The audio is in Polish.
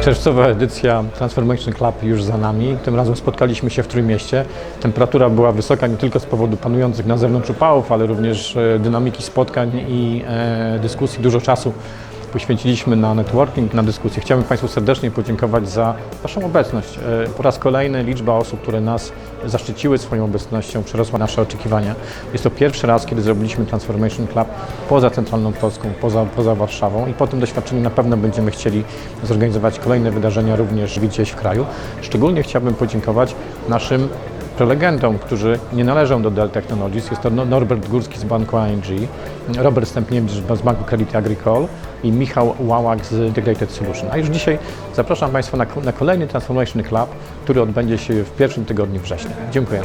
Czerwcowa edycja Transformation Club już za nami. Tym razem spotkaliśmy się w Trójmieście. Temperatura była wysoka nie tylko z powodu panujących na zewnątrz upałów, ale również e, dynamiki spotkań i e, dyskusji. Dużo czasu poświęciliśmy na networking, na dyskusję. Chciałbym Państwu serdecznie podziękować za Waszą obecność. E, Po raz kolejny liczba osób, które nas zaszczyciły swoją obecnością, przerosła nasze oczekiwania. Jest to pierwszy raz, kiedy zrobiliśmy Transformation Club poza centralną Polską, poza, poza Warszawą i po tym doświadczeniu na pewno będziemy chcieli zorganizować kolejne wydarzenia również gdzieś w kraju. Szczególnie chciałbym podziękować naszym prelegentom, którzy nie należą do Dell Technologies. Jest to No- Norbert Górski z banku ING, Robert Stępniewicz z banku Credit Agricole i Michał Łałak z Integrated Solution. A już dzisiaj zapraszam Państwa na, na kolejny Transformation Club, który odbędzie się w pierwszym tygodniu września. Dziękuję.